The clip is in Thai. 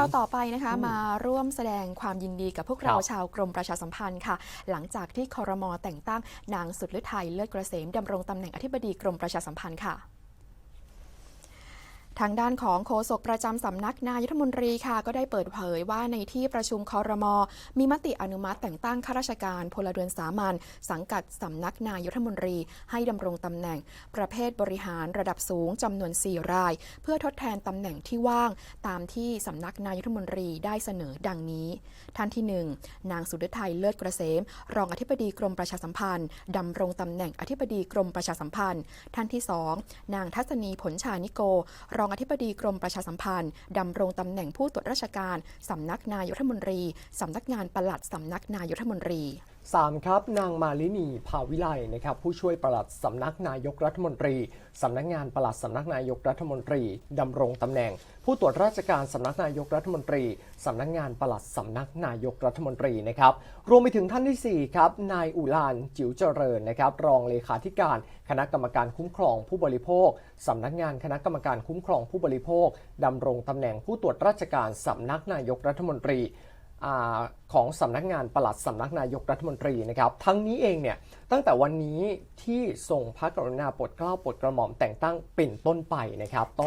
เราต่อไปนะคะมาร่วมแสดงความยินดีกับพวกเราครับชาวกรมประชาสัมพันธ์ค่ะ หลังจากที่คอรมอแต่งตั้งนางสุดฤทัยเลิศเกษมดำรงตำแหน่งอธิบดีกรมประชาสัมพันธ์ค่ะ ทางด้านของโฆษกประจำสำนักนายกรัฐมนตรีค่ะ ก็ได้เปิดเผยว่าในที่ประชุมคอรมอมีมติอนุมัติแต่งตั้งข้าราชการพลเรือนสามัญสังกัดสำนักนายกรัฐมนตรี ให้ดำรงตำแหน่ง ประเภทบริหารระดับสูงจำนวน 4 ราย เพื่อทดแทนตำแหน่งที่ว่าง ตามที่สำนักนายกรัฐมนตรีได้เสนอดังนี้ ท่านที่ 1 นางสุดทัยเลิศเกษมรองอธิบดีกรมประชาสัมพันธ์ดำรงตำแหน่งอธิบดีกรมประชาสัมพันธ์ ท่านที่ 2 นางทัศนีผลชานิโกรองอธิบดีกรมประชาสัมพันธ์ดำรงตำแหน่งผู้ตรวจราชการสำนักนายกรัฐมนตรีสำนักงานปลัดสำนักนายกรัฐมนตรี 3 ครับนางมาลินีภาวิไลนะครับผู้ช่วยปลัดสำนักนายกรัฐมนตรีสำนักงานปลัดสำนักนายกรัฐมนตรีดำรงตำแหน่ง ผู้ตรวจราชการสำนักนายกรัฐมนตรีสำนักงานปลัดสำนักนายกรัฐมนตรีนะครับรวมไปถึงท่านที่ 4 ครับนายอุลานจิ๋วเจริญนะครับรองเลขาธิการคณะกรรมการคุ้มครองผู้บริโภคสำนักงานคณะกรรมการคุ้มครองผู้บริโภคดำรงตำแหน่งผู้ตรวจราชการสำนักนายกรัฐมนตรี ของสำนักงานปลัดสำนักนายกรัฐมนตรีนะครับ ทั้งนี้เองเนี่ยตั้งแต่วันนี้ที่ทรงพระกรุณาโปรดเกล้าโปรดกระหม่อมแต่งตั้งเป็นต้นไปนะครับต้อง